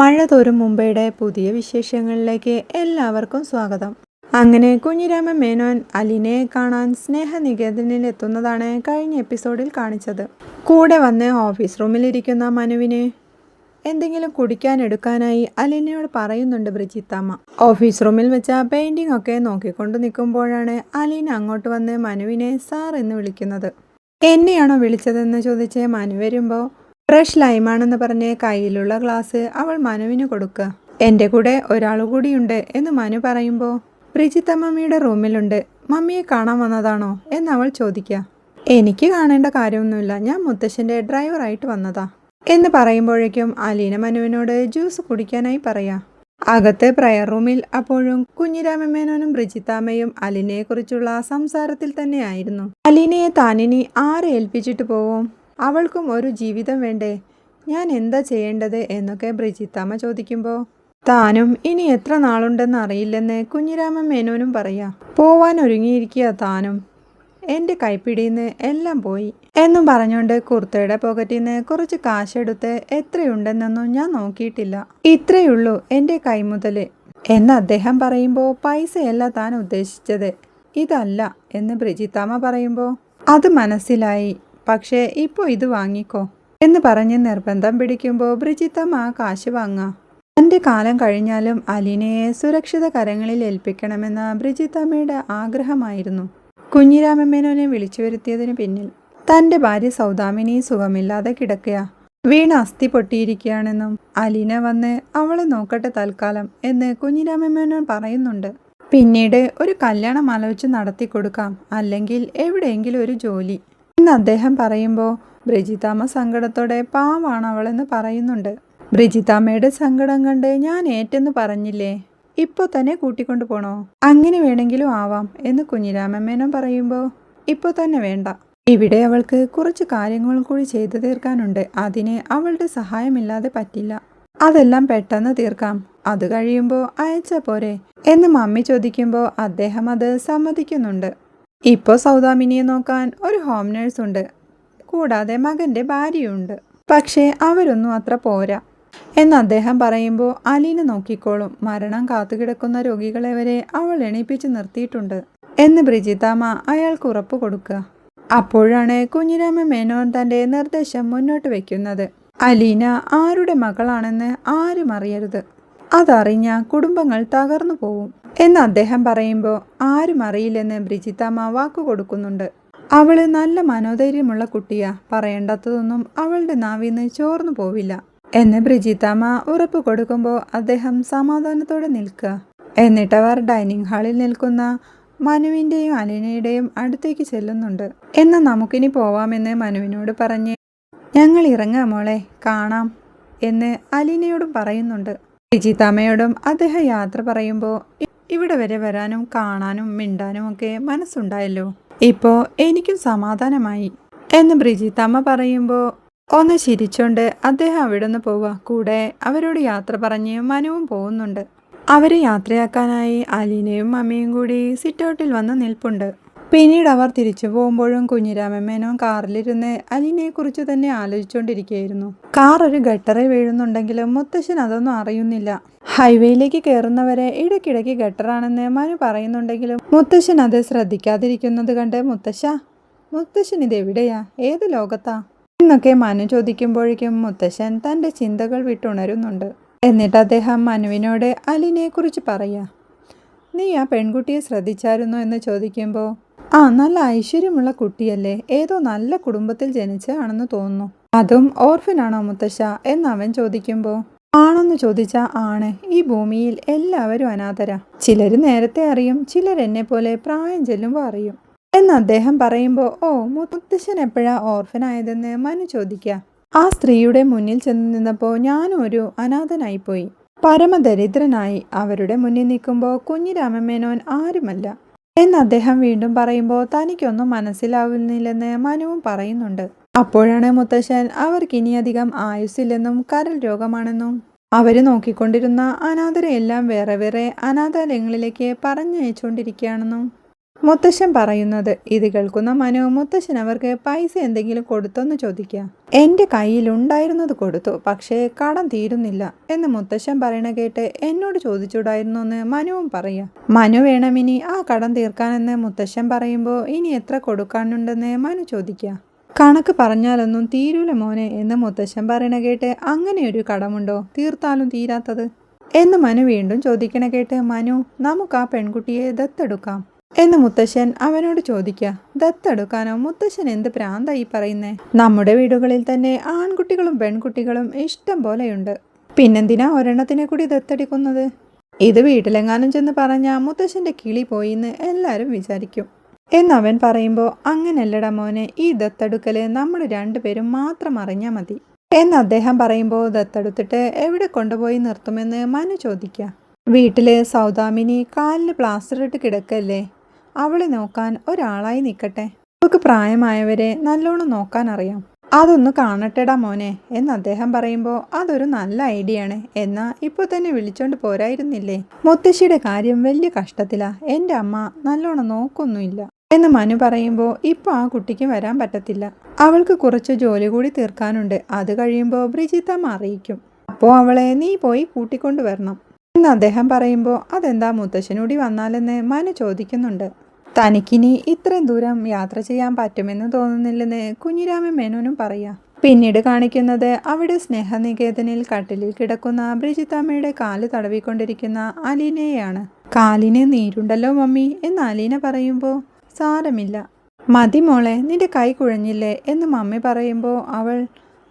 മഴ തോരും മുംബൈയുടെ പുതിയ വിശേഷങ്ങളിലേക്ക് എല്ലാവർക്കും സ്വാഗതം. അങ്ങനെ കുഞ്ഞിരാമൻ മേനോൻ അലിനെ കാണാൻ സ്നേഹനികേതനിൽ എത്തുന്നതാണ് കഴിഞ്ഞ എപ്പിസോഡിൽ കാണിച്ചത്. കൂടെ വന്ന് ഓഫീസ് റൂമിലിരിക്കുന്ന മനുവിനെ എന്തെങ്കിലും കുടിക്കാൻ എടുക്കാനായി അലിനയോട് പറയുന്നുണ്ട് ബ്രിജിത്തമ്മ. ഓഫീസ് റൂമിൽ വെച്ച പെയിന്റിംഗ് ഒക്കെ നോക്കിക്കൊണ്ട് നിൽക്കുമ്പോഴാണ് അലീന അങ്ങോട്ട് വന്ന് മനുവിനെ സാർ എന്ന് വിളിക്കുന്നത്. എന്നെയാണോ വിളിച്ചതെന്ന് ചോദിച്ച് മനു വരുമ്പോൾ ഫ്രഷ് ലൈമാണെന്ന് പറഞ്ഞ് കയ്യിലുള്ള ഗ്ലാസ് അവൾ മനുവിന് കൊടുക്കുക എന്റെ കൂടെ ഒരാൾ കൂടിയുണ്ട് എന്ന് മനു പറയുമ്പോൾ പ്രിജിത്ത മമ്മിയുടെ റൂമിലുണ്ട്. മമ്മിയെ കാണാൻ വന്നതാണോ? എന്ന് അവൾ ചോദിക്കുക എനിക്ക് കാണേണ്ട കാര്യമൊന്നുമില്ല. ഞാൻ മുത്തശ്ശന്റെ ഡ്രൈവറായിട്ട് വന്നതാ എന്ന് പറയുമ്പോഴേക്കും അലീന മനുവിനോട് ജ്യൂസ് കുടിക്കാനായി പറയാ. അകത്ത് പ്രയർ റൂമിൽ അപ്പോഴും കുഞ്ഞിരാമമേനോനും ബ്രിജിത്താമ്മയും അലീനയെക്കുറിച്ചുള്ള സംസാരത്തിൽ തന്നെയായിരുന്നു അലീനയെ താനിനി ആരെ ഏൽപ്പിച്ചിട്ട് പോവും? അവൾക്കും ഒരു ജീവിതം വേണ്ടേ? ഞാൻ എന്താ ചെയ്യേണ്ടത്? എന്നൊക്കെ ബ്രിജിത്താമ്മ ചോദിക്കുമ്പോൾ താനും ഇനി എത്ര നാളുണ്ടെന്ന് അറിയില്ലെന്ന് കുഞ്ഞിരാമൻ മേനോനും പറയാ. പോവാൻ ഒരുങ്ങിയിരിക്കുക താനും. എന്റെ കൈപ്പിടിയിന്ന് എല്ലാം പോയി. എന്നും പറഞ്ഞുകൊണ്ട് കുർത്തയുടെ പോക്കറ്റിൽ നിന്ന് കുറച്ച് കാശെടുത്ത് എത്രയുണ്ടെന്നൊന്നും ഞാൻ നോക്കിയിട്ടില്ല. ഇത്രയുള്ളൂ എന്റെ കൈമുതൽ. എന്ന് അദ്ദേഹം പറയുമ്പോൾ പൈസയല്ല താൻ ഉദ്ദേശിച്ചത്. ഇതല്ല എന്ന് ബ്രിജിത്താമ്മ പറയുമ്പോൾ അത് മനസ്സിലായി. പക്ഷേ ഇപ്പോൾ ഇത് വാങ്ങിക്കോ എന്ന് പറഞ്ഞ് നിർബന്ധം പിടിക്കുമ്പോൾ ബ്രിജിത്തമ്മ ആ കാശ് വാങ്ങാം. തന്റെ കാലം കഴിഞ്ഞാലും അലിനയെ സുരക്ഷിത കരങ്ങളിൽ ഏൽപ്പിക്കണമെന്ന ബ്രിജിത്തമ്മയുടെ ആഗ്രഹമായിരുന്നു. കുഞ്ഞിരാമമേനോനെ വിളിച്ചു വരുത്തിയതിന് പിന്നിൽ തന്റെ ഭാര്യ സൗദാമിനി സുഖമില്ലാതെ കിടക്കുക വീണ അസ്ഥി പൊട്ടിയിരിക്കുകയാണെന്നും അലീന വന്ന് അവളെ നോക്കട്ടെ തൽക്കാലം എന്ന് കുഞ്ഞിരാമമേനോൻ പറയുന്നുണ്ട്. പിന്നീട് ഒരു കല്യാണം ആലോചിച്ച് നടത്തി കൊടുക്കാം അല്ലെങ്കിൽ എവിടെയെങ്കിലും ഒരു ജോലി. എന്ന് അദ്ദേഹം പറയുമ്പോൾ ബ്രിജിതാമ്മ സങ്കടത്തോടെ പാവാണ് അവളെന്ന് പറയുന്നുണ്ട്. ബ്രിജിതാമ്മയുടെ സങ്കടം കണ്ട് ഞാൻ ഏറ്റെന്ന് പറഞ്ഞില്ലേ? ഇപ്പോൾ തന്നെ കൂട്ടിക്കൊണ്ടു പോണോ? അങ്ങനെ വേണമെങ്കിലും ആവാം എന്ന് കുഞ്ഞിരാമമ്മേനും പറയുമ്പോൾ ഇപ്പോൾ തന്നെ വേണ്ട. ഇവിടെ അവൾക്ക് കുറച്ച് കാര്യങ്ങൾ കൂടി ചെയ്തു തീർക്കാനുണ്ട്. അതിന് അവളുടെ സഹായമില്ലാതെ പറ്റില്ല. അതെല്ലാം പെട്ടെന്ന് തീർക്കാം. അത് കഴിയുമ്പോൾ അയച്ച പോരെ? എന്ന് മമ്മി ചോദിക്കുമ്പോൾ അദ്ദേഹം അത് സമ്മതിക്കുന്നുണ്ട്. ഇപ്പോൾ സൗദാമിനിയെ നോക്കാൻ ഒരു ഹോം നേഴ്സ് ഉണ്ട്. കൂടാതെ മകന്റെ ഭാര്യയുണ്ട്. പക്ഷേ അവരൊന്നും അത്ര പോരാ. എന്ന് അദ്ദേഹം പറയുമ്പോൾ അലീന നോക്കിക്കോളും. മരണം കാത്തുകിടക്കുന്ന രോഗികളെ വരെ അവൾ എണീപ്പിച്ച് നിർത്തിയിട്ടുണ്ട്. എന്ന് ബ്രിജിതാമ അയാൾക്ക് ഉറപ്പ് കൊടുക്കുക. അപ്പോഴാണ് കുഞ്ഞിരാമ മേനോൻ തന്റെ നിർദ്ദേശം മുന്നോട്ട് വയ്ക്കുന്നത് അലീന ആരുടെ മകളാണെന്ന് ആരും അറിയരുത്. അതറിഞ്ഞ കുടുംബങ്ങൾ തകർന്നു പോവും. എന്ന് അദ്ദേഹം പറയുമ്പോൾ ആരും അറിയില്ലെന്ന് ബ്രിജിത്താമ്മ വാക്കു കൊടുക്കുന്നുണ്ട്. അവൾ നല്ല മനോധൈര്യമുള്ള കുട്ടിയാ. പറയേണ്ടാത്തതൊന്നും അവളുടെ നാവിന്ന് ചോർന്നു പോവില്ല. എന്ന് ബ്രിജിത്താമ്മ ഉറപ്പ് കൊടുക്കുമ്പോൾ അദ്ദേഹം സമാധാനത്തോടെ നിൽക്കുക. എന്നിട്ടവർ ഡൈനിങ് ഹാളിൽ നിൽക്കുന്ന മനുവിന്റെയും അലിനയുടെയും അടുത്തേക്ക് ചെല്ലുന്നുണ്ട്. എന്നാൽ നമുക്കിനി പോവാമെന്ന് മനുവിനോട് പറഞ്ഞ് ഞങ്ങൾ ഇറങ്ങാം മോളെ കാണാം എന്ന് അലീനയോടും പറയുന്നുണ്ട്. ബ്രിജിത്താമ്മയോടും അദ്ദേഹം യാത്ര പറയുമ്പോൾ ഇവിടെ വരെ വരാനും കാണാനും മിണ്ടാനും ഒക്കെ മനസ്സുണ്ടായല്ലോ. ഇപ്പോ എനിക്കും സമാധാനമായി. എന്ന് ബ്രിജിത്തമ്മ പറയുമ്പോൾ ഒന്ന് ചിരിച്ചോണ്ട് അദ്ദേഹം അവിടെ നിന്ന് പോവുക കൂടെ അവരോട് യാത്ര പറഞ്ഞ് മനുവും പോകുന്നുണ്ട്. അവരെ യാത്രയാക്കാനായി അലീനയും അമ്മയും കൂടി സിറ്റൗട്ടിൽ വന്ന് നിൽപ്പുണ്ട്. പിന്നീട് അവർ തിരിച്ചു പോകുമ്പോഴും കുഞ്ഞിരാമമ്മേനോ കാറിലിരുന്ന് അലീനയെക്കുറിച്ച് തന്നെ ആലോചിച്ചുകൊണ്ടിരിക്കുകയായിരുന്നു കാർ ഒരു ഗട്ടറിൽ വീഴുന്നുണ്ടെങ്കിലും മുത്തശ്ശൻ അതൊന്നും അറിയുന്നില്ല. ഹൈവേയിലേക്ക് കയറുന്നവരെ ഇടയ്ക്കിടയ്ക്ക് ഗട്ടറാണെന്ന് മനു പറയുന്നുണ്ടെങ്കിലും മുത്തശ്ശൻ അത് ശ്രദ്ധിക്കാതിരിക്കുന്നത് കണ്ട് മുത്തശ്ശ മുത്തശ്ശൻ ഇതെവിടെയാ ഏത് ലോകത്താ? എന്നൊക്കെ മനു ചോദിക്കുമ്പോഴേക്കും മുത്തശ്ശൻ തന്റെ ചിന്തകൾ വിട്ടുണരുന്നുണ്ട്. എന്നിട്ട് അദ്ദേഹം മനുവിനോട് അലിനെക്കുറിച്ച് പറയാ നീ ആ പെൺകുട്ടിയെ ശ്രദ്ധിച്ചായിരുന്നു? എന്ന് ചോദിക്കുമ്പോൾ ആ നല്ല ഐശ്വര്യമുള്ള കുട്ടിയല്ലേ. ഏതോ നല്ല കുടുംബത്തിൽ ജനിച്ചതാണെന്ന് തോന്നുന്നു. അതും ഓർഫനാണോ മുത്തശ്ശ? അവൻ ചോദിക്കുമ്പോൾ ആണെന്ന് ചോദിച്ചാൽ ആണ്. ഈ ഭൂമിയിൽ എല്ലാവരും അനാഥരാ. ചിലർ നേരത്തെ അറിയും ചിലർ എന്നെ പോലെ പ്രായം ചെല്ലുമ്പോൾ അറിയും. എന്ന് അദ്ദേഹം പറയുമ്പോൾ ഓ മുത്തശ്ശൻ എപ്പോഴാ ഓർഫനായതെന്ന് മനു ചോദിക്കുക ആ സ്ത്രീയുടെ മുന്നിൽ ചെന്ന് നിന്നപ്പോൾ ഞാനും ഒരു അനാഥനായിപ്പോയി. പരമദരിദ്രനായി അവരുടെ മുന്നിൽ നിൽക്കുമ്പോൾ കുഞ്ഞിരാമമേനോൻ ആരുമല്ല. എന്ന് അദ്ദേഹം വീണ്ടും പറയുമ്പോൾ തനിക്കൊന്നും മനസ്സിലാവുന്നില്ലെന്ന് മനുവും പറയുന്നുണ്ട്. അപ്പോഴാണ് മുത്തശ്ശൻ അവർക്കിനിയധികം ആയുസ്സില്ലെന്നും കരൽ രോഗമാണെന്നും. അവർ നോക്കിക്കൊണ്ടിരുന്ന അനാഥരെയെല്ലാം വേറെ വേറെ അനാഥാലയങ്ങളിലേക്ക് പറഞ്ഞയച്ചുകൊണ്ടിരിക്കുകയാണെന്നും മുത്തശ്ശൻ പറയുന്നത്. ഇത് കേൾക്കുന്ന മനു മുത്തശ്ശൻ അവർക്ക് പൈസ എന്തെങ്കിലും കൊടുത്തെന്ന് ചോദിക്കുക. എന്റെ കയ്യിലുണ്ടായിരുന്നത് കൊടുത്തു പക്ഷേ കടം തീരുന്നില്ല എന്ന് മുത്തശ്ശൻ പറയണ കേട്ട് എന്നോട് ചോദിച്ചുകൂടായിരുന്നു എന്ന് മനുവും പറയുക. മനു വേണമിനി ആ കടം തീർക്കാനെന്ന് മുത്തശ്ശൻ പറയുമ്പോൾ ഇനി എത്ര കൊടുക്കാനുണ്ടെന്ന് മനു ചോദിക്കുക. കണക്ക് പറഞ്ഞാലൊന്നും തീരൂല മോനെ എന്ന് മുത്തശ്ശൻ പറയണ കേട്ട് അങ്ങനെയൊരു കടമുണ്ടോ തീർത്താലും തീരാത്തത്? എന്ന് മനു വീണ്ടും ചോദിക്കണ കേട്ട് മനു നമുക്ക് ആ പെൺകുട്ടിയെ ദത്തെടുക്കാം. എന്ന് മുത്തശ്ശൻ അവനോട് ചോദിക്കുക ദത്തെടുക്കാനോ? മുത്തശ്ശൻ എന്ത് പ്രാന്തായി പറയുന്നേ? നമ്മുടെ വീടുകളിൽ തന്നെ ആൺകുട്ടികളും പെൺകുട്ടികളും ഇഷ്ടം പോലെയുണ്ട്. പിന്നെന്തിനാ ഒരെണ്ണത്തിനെ കൂടി ദത്തെടുക്കുന്നത്? ഇത് വീട്ടിലെങ്ങാനും ചെന്ന് പറഞ്ഞാൽ മുത്തശ്ശന്റെ കിളി പോയിന്ന് എല്ലാവരും വിചാരിക്കും. എന്നവൻ പറയുമ്പോൾ അങ്ങനല്ലടാ മോനെ ഈ ദത്തെടുക്കൽ നമ്മൾ രണ്ടുപേരും മാത്രം അറിഞ്ഞാൽ മതി. എന്ന് അദ്ദേഹം പറയുമ്പോൾ ദത്തെടുത്തിട്ട് എവിടെ കൊണ്ടുപോയി നിർത്തുമെന്ന് മനു ചോദിക്കുക വീട്ടിൽ സൗദാമിനി കാലിൽ പ്ലാസ്റ്റർ ഇട്ട് കിടക്കല്ലേ? അവളെ നോക്കാൻ ഒരാളായി നിൽക്കട്ടെ നമുക്ക് പ്രായമായവരെ നല്ലോണം നോക്കാൻ അറിയാം. അതൊന്ന് കാണട്ടെടാ മോനെ എന്ന് അദ്ദേഹം പറയുമ്പോൾ അതൊരു നല്ല ഐഡിയ ആണ് എന്നാ ഇപ്പോൾ തന്നെ വിളിച്ചോണ്ട് പോരായിരുന്നില്ലേ? മുത്തശ്ശിയുടെ കാര്യം വലിയ കഷ്ടത്തിലാ. എന്റെ അമ്മ നല്ലോണം നോക്കൊന്നുമില്ല. എന്ന് മനു പറയുമ്പോൾ ഇപ്പോൾ ആ കുട്ടിക്ക് വരാൻ പറ്റത്തില്ല. അവൾക്ക് കുറച്ച് ജോലി കൂടി തീർക്കാനുണ്ട്. അത് കഴിയുമ്പോൾ ബ്രിജിത്തമ്മ അറിയിക്കും അപ്പോൾ അവളെ നീ പോയി കൂട്ടിക്കൊണ്ടു വരണം. എന്ന് അദ്ദേഹം പറയുമ്പോൾ അതെന്താ മുത്തശ്ശനൂടി വന്നാലെന്ന് മനു ചോദിക്കുന്നുണ്ട്. തനിക്കിനി ഇത്രയും ദൂരം യാത്ര ചെയ്യാൻ പറ്റുമെന്ന് തോന്നുന്നില്ലെന്ന് കുഞ്ഞിരാമൻ മേനോനും പറയാം. പിന്നീട് കാണിക്കുന്നത് അവിടെ സ്നേഹനികേതനിൽ കട്ടിലിൽ കിടക്കുന്ന ബ്രിജിത്തമ്മയുടെ കാൽ തടവിക്കൊണ്ടിരിക്കുന്ന അലീനയെയാണ്. കാലിന് നീരുണ്ടല്ലോ മമ്മി എന്ന് അലീന പറയുമ്പോൾ സാരമില്ല. മതി മോളെ നിന്റെ കൈ കുഴഞ്ഞില്ലേ? എന്ന് മമ്മി പറയുമ്പോൾ അവൾ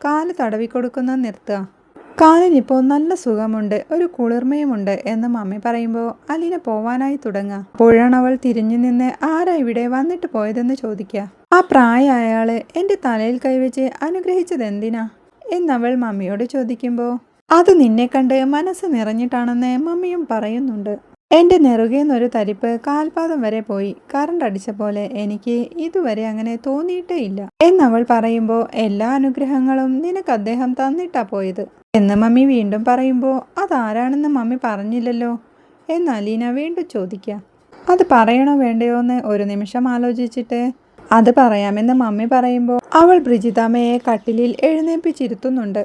കാൽ തടവിക്കൊടുക്കുന്ന നിർത്തുക കാലിനിപ്പോൾ നല്ല സുഖമുണ്ട് ഒരു കുളിർമയുമുണ്ട് എന്ന് മമ്മി പറയുമ്പോൾ അലീന പോവാനായി തുടങ്ങുക അപ്പോഴാണ് അവൾ തിരിഞ്ഞു നിന്ന് ആരാ ഇവിടെ വന്നിട്ട് പോയതെന്ന് ചോദിക്കുക ആ പ്രായ അയാൾ എന്റെ തലയിൽ കൈവച്ച് അനുഗ്രഹിച്ചത് എന്തിനാ എന്നവൾ മമ്മിയോട് ചോദിക്കുമ്പോൾ അത് നിന്നെ കണ്ട് മനസ്സ് നിറഞ്ഞിട്ടാണെന്ന് മമ്മിയും പറയുന്നുണ്ട്. എന്റെ നെറുകേന്നൊരു തരിപ്പ് കാൽപാദം വരെ പോയി. കറണ്ട് അടിച്ച പോലെ എനിക്ക് ഇതുവരെ അങ്ങനെ തോന്നിയിട്ടേ ഇല്ല. എന്നവൾ പറയുമ്പോൾ എല്ലാ അനുഗ്രഹങ്ങളും നിനക്ക് അദ്ദേഹം തന്നിട്ടാ പോയത്. എന്ന് മമ്മി വീണ്ടും പറയുമ്പോൾ അതാരാണെന്ന് മമ്മി പറഞ്ഞില്ലല്ലോ? എന്ന് അലീന വീണ്ടും ചോദിക്കുക അത് പറയണോ വേണ്ടയോ എന്ന് ഒരു നിമിഷം ആലോചിച്ചിട്ട് അത് പറയാമെന്ന് മമ്മി പറയുമ്പോൾ അവൾ ബ്രിജിതാമ്മയെ കട്ടിലിൽ എഴുന്നേൽപ്പിച്ചിരുത്തുന്നുണ്ട്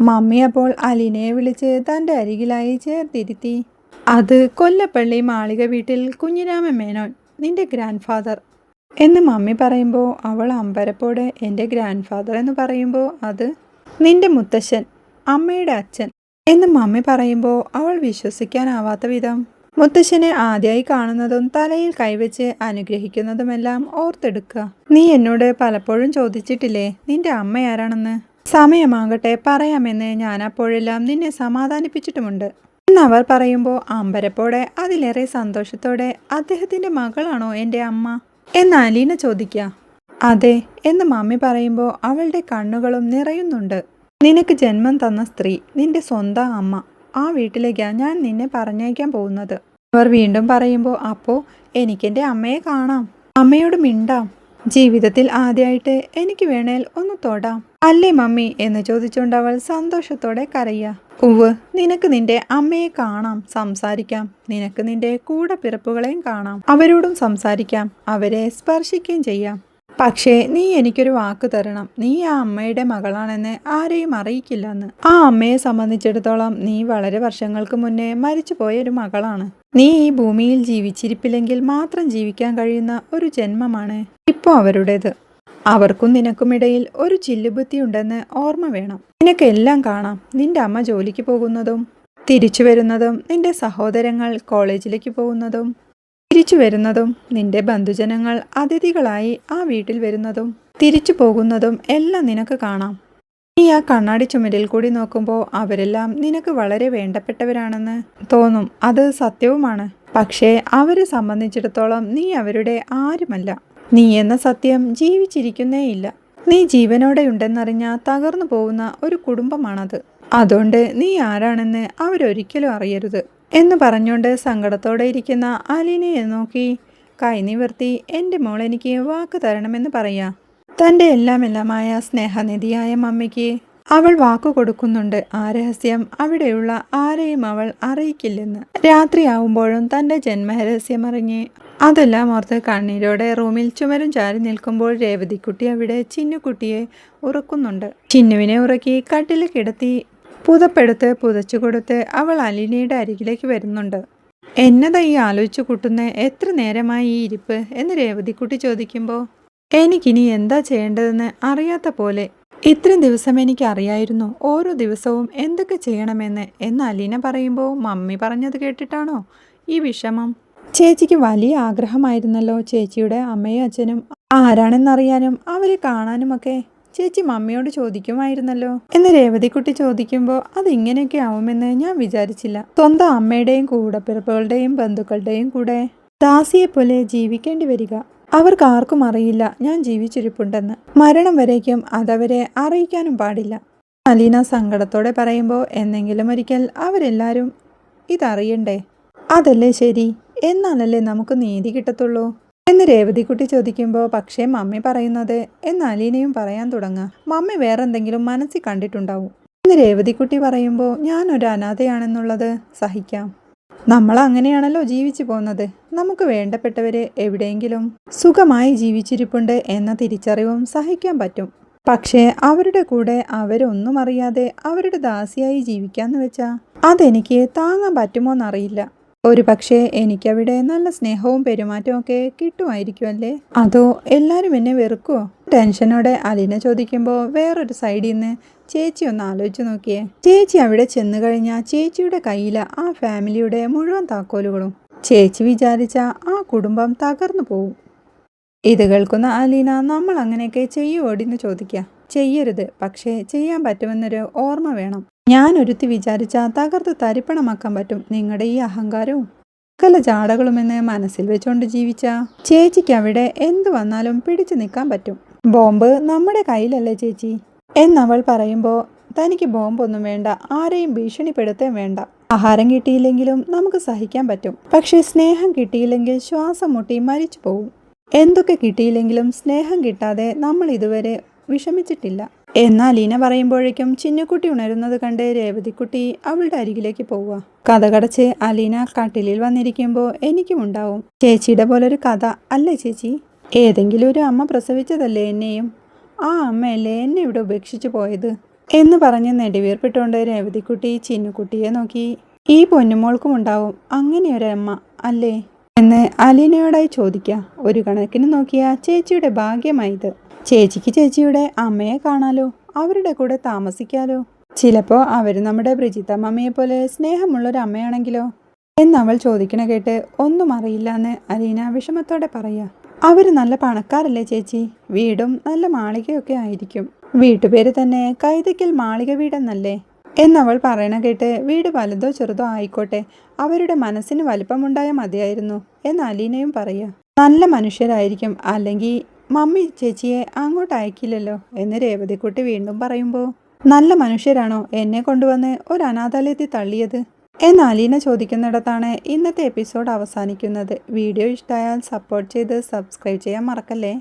മമ്മി അപ്പോൾ അലീനയെ വിളിച്ച് തന്റെ അരികിലായി ചേർത്തിരുത്തി. അത് കൊല്ലപ്പള്ളി മാളിക വീട്ടിൽ കുഞ്ഞിരാമൻ മേനോൻ നിന്റെ ഗ്രാൻഡ് ഫാദർ എന്ന് മമ്മി പറയുമ്പോൾ അവൾ അമ്പരപ്പോടെ എന്റെ ഗ്രാൻഡ് ഫാദർ എന്ന് പറയുമ്പോൾ അത് നിന്റെ മുത്തശ്ശൻ അമ്മയുടെ അച്ഛൻ എന്ന് മമ്മി പറയുമ്പോൾ അവൾ വിശ്വസിക്കാനാവാത്ത വിധം മുത്തശ്ശനെ ആദ്യമായി കാണുന്നതും തലയിൽ കൈവച്ച് അനുഗ്രഹിക്കുന്നതുമെല്ലാം ഓർത്തെടുക്കുക. നീ എന്നോട് പലപ്പോഴും ചോദിച്ചിട്ടില്ലേ നിന്റെ അമ്മ ആരാണെന്ന്? സമയമാകട്ടെ പറയാമെന്ന് ഞാൻ അപ്പോഴെല്ലാം നിന്നെ സമാധാനിപ്പിച്ചിട്ടുമുണ്ട്. എന്നവർ പറയുമ്പോൾ അമ്പരപ്പോടെ അതിലേറെ സന്തോഷത്തോടെ അദ്ദേഹത്തിന്റെ മകളാണോ എന്റെ അമ്മ? എന്ന് അലീന ചോദിക്കുക അതെ എന്ന് മമ്മി പറയുമ്പോൾ അവളുടെ കണ്ണുകളും നിറയുന്നുണ്ട്. നിനക്ക് ജന്മം തന്ന സ്ത്രീ നിന്റെ സ്വന്തം അമ്മ. ആ വീട്ടിലേക്കാണ് ഞാൻ നിന്നെ പറഞ്ഞയക്കാൻ പോകുന്നത്. അവർ വീണ്ടും പറയുമ്പോൾ അപ്പോൾ എനിക്കെന്റെ അമ്മയെ കാണാം. അമ്മയോട് മിണ്ടാം. ജീവിതത്തിൽ ആദ്യമായിട്ട് എനിക്ക് വേണേൽ ഒന്ന് തൊടാം. അല്ലേ മമ്മി? എന്ന് ചോദിച്ചുകൊണ്ട് അവൾ സന്തോഷത്തോടെ കരയുക ഉവ് നിനക്ക് നിന്റെ അമ്മയെ കാണാം സംസാരിക്കാം. നിനക്ക് നിന്റെ കൂടെ പിറപ്പുകളെയും കാണാം. അവരോടും സംസാരിക്കാം. അവരെ സ്പർശിക്കുകയും ചെയ്യാം. പക്ഷേ നീ എനിക്കൊരു വാക്ക് തരണം. നീ ആ അമ്മയുടെ മകളാണെന്ന് ആരെയും അറിയിക്കില്ലെന്ന്. ആ അമ്മയെ സംബന്ധിച്ചിടത്തോളം നീ വളരെ വർഷങ്ങൾക്ക് മുന്നേ മരിച്ചുപോയ ഒരു മകളാണ്. നീ ഈ ഭൂമിയിൽ ജീവിച്ചിരിപ്പില്ലെങ്കിൽ മാത്രം ജീവിക്കാൻ കഴിയുന്ന ഒരു ജന്മമാണ് ഇപ്പോൾ അവരുടേത്. അവർക്കും നിനക്കുമിടയിൽ ഒരു ചില്ലുബുദ്ധി ഉണ്ടെന്ന് ഓർമ്മ വേണം. നിനക്കെല്ലാം കാണാം നിന്റെ അമ്മ ജോലിക്ക് പോകുന്നതും തിരിച്ചു വരുന്നതും നിന്റെ സഹോദരങ്ങൾ കോളേജിലേക്ക് പോകുന്നതും തിരിച്ചു വരുന്നതും നിന്റെ ബന്ധുജനങ്ങൾ അതിഥികളായി ആ വീട്ടിൽ വരുന്നതും തിരിച്ചു പോകുന്നതും എല്ലാം നിനക്ക് കാണാം. നീ ആ കണ്ണാടി ചുമരിൽ കൂടി നോക്കുമ്പോൾ അവരെല്ലാം നിനക്ക് വളരെ വേണ്ടപ്പെട്ടവരാണെന്ന് തോന്നും. അത് സത്യവുമാണ്. പക്ഷേ അവരെ സംബന്ധിച്ചിടത്തോളം നീ അവരുടെ ആരുമല്ല. നീ എന്ന സത്യം ജീവിച്ചിരിക്കുന്നേയില്ല. നീ ജീവനോടെ ഉണ്ടെന്നറിഞ്ഞ തകർന്നു പോകുന്ന ഒരു കുടുംബമാണത്. അതുകൊണ്ട് നീ ആരാണെന്ന് അവരൊരിക്കലും അറിയരുത്. എന്ന് പറഞ്ഞുകൊണ്ട് സങ്കടത്തോടെ ഇരിക്കുന്ന അലീനയെ നോക്കി കൈ നിവർത്തി എന്റെ മോൾ എനിക്ക് വാക്ക് തരണമെന്ന് പറയാ. തന്റെ എല്ലാം എല്ലാമായ സ്നേഹനിധിയായ മമ്മിക്ക് അവൾ വാക്കു കൊടുക്കുന്നുണ്ട്. ആ രഹസ്യം അവിടെയുള്ള ആരെയും അവൾ അറിയിക്കില്ലെന്ന്. രാത്രിയാവുമ്പോഴും തന്റെ ജന്മരഹസ്യം അറിഞ്ഞ് അതെല്ലാം ഓർത്ത് കണ്ണീരോടെ റൂമിൽ ചുമരും ചാരി നിൽക്കുമ്പോൾ രേവതിക്കുട്ടി അവിടെ ചിന്നുകുട്ടിയെ ഉറക്കുന്നുണ്ട്. ചിന്നുവിനെ ഉറക്കി കട്ടിൽ കിടത്തി പുതപ്പെടുത്ത് പുതച്ചു കൊടുത്ത് അവൾ അലിനയുടെ അരികിലേക്ക് വരുന്നുണ്ട്. എന്നതാ ഈ ആലോചിച്ചു കൂട്ടുന്ന എത്ര നേരമായി ഈ ഇരിപ്പ്? എന്ന് രേവതിക്കുട്ടി ചോദിക്കുമ്പോൾ എനിക്കിനി എന്താ ചെയ്യേണ്ടതെന്ന് അറിയാത്ത പോലെ ഇത്രയും ദിവസം എനിക്ക് അറിയായിരുന്നു ഓരോ ദിവസവും എന്തൊക്കെ ചെയ്യണമെന്ന്. എന്ന് അലീന പറയുമ്പോൾ മമ്മി പറഞ്ഞത് കേട്ടിട്ടാണോ ഈ വിഷമം? ചേച്ചിക്ക് വലിയ ആഗ്രഹമായിരുന്നല്ലോ ചേച്ചിയുടെ അമ്മയും അച്ഛനും. ആരാണെന്നറിയാനും അവരെ കാണാനുമൊക്കെ ചേച്ചി മമ്മിയോട് ചോദിക്കുമായിരുന്നല്ലോ. എന്ന് രേവതിക്കുട്ടി ചോദിക്കുമ്പോൾ അത് ഇങ്ങനെയൊക്കെ ആവുമെന്ന് ഞാൻ വിചാരിച്ചില്ല. സ്വന്തം അമ്മയുടെയും കൂടപ്പിറപ്പുകളുടെയും ബന്ധുക്കളുടെയും കൂടെ ദാസിയെ പോലെ ജീവിക്കേണ്ടി വരിക. അവർക്ക് ആർക്കും അറിയില്ല ഞാൻ ജീവിച്ചിരിപ്പുണ്ടെന്ന്. മരണം വരേക്കും അതവരെ അറിയിക്കാനും പാടില്ല. അലീന സങ്കടത്തോടെ പറയുമ്പോൾ എന്നെങ്കിലും ഒരിക്കൽ അവരെല്ലാവരും ഇതറിയണ്ടേ? അതല്ലേ ശരി. എന്നാലല്ലേ നമുക്ക് നീതി കിട്ടത്തുള്ളൂ? എന്ന് രേവതിക്കുട്ടി ചോദിക്കുമ്പോൾ പക്ഷേ മമ്മി പറയുന്നത് എന്ന് അലീനയും പറയാൻ തുടങ്ങുക. മമ്മി വേറെന്തെങ്കിലും മനസ്സിൽ കണ്ടിട്ടുണ്ടാവും. എന്ന് രേവതിക്കുട്ടി പറയുമ്പോൾ ഞാനൊരു അനാഥയാണെന്നുള്ളത് സഹിക്കാം. നമ്മൾ അങ്ങനെയാണല്ലോ ജീവിച്ചു പോകുന്നത്. നമുക്ക് വേണ്ടപ്പെട്ടവരെ എവിടെയെങ്കിലും സുഖമായി ജീവിച്ചിരിപ്പുണ്ട് എന്ന തിരിച്ചറിവും സഹിക്കാൻ പറ്റും. പക്ഷേ അവരുടെ കൂടെ അവരൊന്നും അറിയാതെ അവരുടെ ദാസിയായി ജീവിക്കാന്ന് വെച്ചാൽ അതെനിക്ക് താങ്ങാൻ പറ്റുമോന്നറിയില്ല. ഒരു പക്ഷേ എനിക്കവിടെ നല്ല സ്നേഹവും പെരുമാറ്റവും ഒക്കെ കിട്ടുമായിരിക്കുമല്ലേ? അതോ എല്ലാവരും എന്നെ വെറുക്കുമോ ടെൻഷനോടെ അലീന ചോദിക്കുമ്പോൾ വേറൊരു സൈഡിൽ നിന്ന് ചേച്ചി ഒന്ന് ആലോചിച്ച് നോക്കിയേ. ചേച്ചി അവിടെ ചെന്നു കഴിഞ്ഞാൽ ചേച്ചിയുടെ കയ്യില ആ ഫാമിലിയുടെ മുഴുവൻ താക്കോലുകളും. ചേച്ചി വിചാരിച്ച ആ കുടുംബം തകർന്നു പോവും. ഇത് കേൾക്കുന്ന അലീന നമ്മൾ അങ്ങനെയൊക്കെ ചെയ്യുവോടിന്ന് ചോദിക്കുക ചെയ്യരുത്. പക്ഷേ ചെയ്യാൻ പറ്റുമെന്നൊരു ഓർമ്മ വേണം. ഞാൻ ഒരുത്തി വിചാരിച്ച തകർത്ത് തരിപ്പണമാക്കാൻ പറ്റും. നിങ്ങളുടെ ഈ അഹങ്കാരവും സകല ജാടകളുമെന്ന് മനസ്സിൽ വെച്ചുകൊണ്ട് ജീവിച്ച ചേച്ചിക്ക് അവിടെ എന്തു വന്നാലും പിടിച്ചു നിൽക്കാൻ പറ്റും. ബോംബ് നമ്മുടെ കയ്യിലല്ലേ ചേച്ചി? എന്നവൾ പറയുമ്പോൾ തനിക്ക് ബോംബൊന്നും വേണ്ട. ആരെയും ഭീഷണിപ്പെടുത്തേം വേണ്ട. ആഹാരം കിട്ടിയില്ലെങ്കിലും നമുക്ക് സഹിക്കാൻ പറ്റും. പക്ഷേ സ്നേഹം കിട്ടിയില്ലെങ്കിൽ ശ്വാസം മുട്ടി മരിച്ചു പോകും എന്തൊക്കെ കിട്ടിയില്ലെങ്കിലും സ്നേഹം കിട്ടാതെ നമ്മൾ ഇതുവരെ വിഷമിച്ചിട്ടില്ല. എന്നാൽ ലീന പറയുമ്പോഴേക്കും ചിന്നുക്കുട്ടി ഉണരുന്നത് കണ്ട് രേവതിക്കുട്ടി അവളുടെ അരികിലേക്ക് പോവുക. കഥ കടച്ച് അലീന കട്ടിലിൽ വന്നിരിക്കുമ്പോൾ എനിക്കും ഉണ്ടാവും. ചേച്ചിയുടെ പോലൊരു കഥ അല്ലേ ചേച്ചി? ഏതെങ്കിലും ഒരു അമ്മ പ്രസവിച്ചതല്ലേ എന്നെയും? ആ അമ്മയല്ലേ എന്നെ ഇവിടെ ഉപേക്ഷിച്ചു പോയത്? എന്ന് പറഞ്ഞ് നെടിവീർപ്പിട്ടുകൊണ്ട് രേവതിക്കുട്ടി ചിന്നുക്കുട്ടിയെ നോക്കി. ഈ പൊന്നുമോൾക്കും ഉണ്ടാവും അങ്ങനെയൊരമ്മ അല്ലേ? എന്ന് അലീനയോടായി ചോദിക്കുക. ഒരു കണക്കിന് നോക്കിയ ചേച്ചിയുടെ ഭാഗ്യമായത്. ചേച്ചിക്ക് ചേച്ചിയുടെ അമ്മയെ കാണാലോ? അവരുടെ കൂടെ താമസിക്കാലോ? ചിലപ്പോൾ അവർ നമ്മുടെ ബ്രിജിത്ത മമ്മയെ പോലെ സ്നേഹമുള്ളൊരു അമ്മയാണെങ്കിലോ എന്നവൾ ചോദിക്കണ കേട്ട് ഒന്നും അറിയില്ല എന്ന് അലീന വിഷമത്തോടെ പറയുക അവർ നല്ല പണക്കാരല്ലേ ചേച്ചി? വീടും നല്ല മാളികയൊക്കെ ആയിരിക്കും. വീട്ടുപേര് തന്നെ കൈതയ്ക്കൽ മാളിക വീടെന്നല്ലേ? എന്നവൾ പറയണ കേട്ട് വീട് വലുതോ ചെറുതോ ആയിക്കോട്ടെ അവരുടെ മനസ്സിന് വലിപ്പമുണ്ടായ മതിയായിരുന്നു എന്ന് അലീനയും പറയുക നല്ല മനുഷ്യരായിരിക്കും അല്ലെങ്കിൽ മമ്മി ചേച്ചിയെ അങ്ങോട്ട് അയക്കില്ലല്ലോ എന്ന് രേവതിക്കുട്ടി വീണ്ടും പറയുമ്പോൾ നല്ല മനുഷ്യരാണോ എന്നെ കൊണ്ടുവന്ന് ഒരു അനാഥാലയത്തിൽ തള്ളിയത്? എന്ന് അലീന ചോദിക്കുന്നിടത്താണ് ഇന്നത്തെ എപ്പിസോഡ് അവസാനിക്കുന്നത്. വീഡിയോ ഇഷ്ടമായാൽ സപ്പോർട്ട് ചെയ്ത് സബ്സ്ക്രൈബ് ചെയ്യാൻ മറക്കല്ലേ?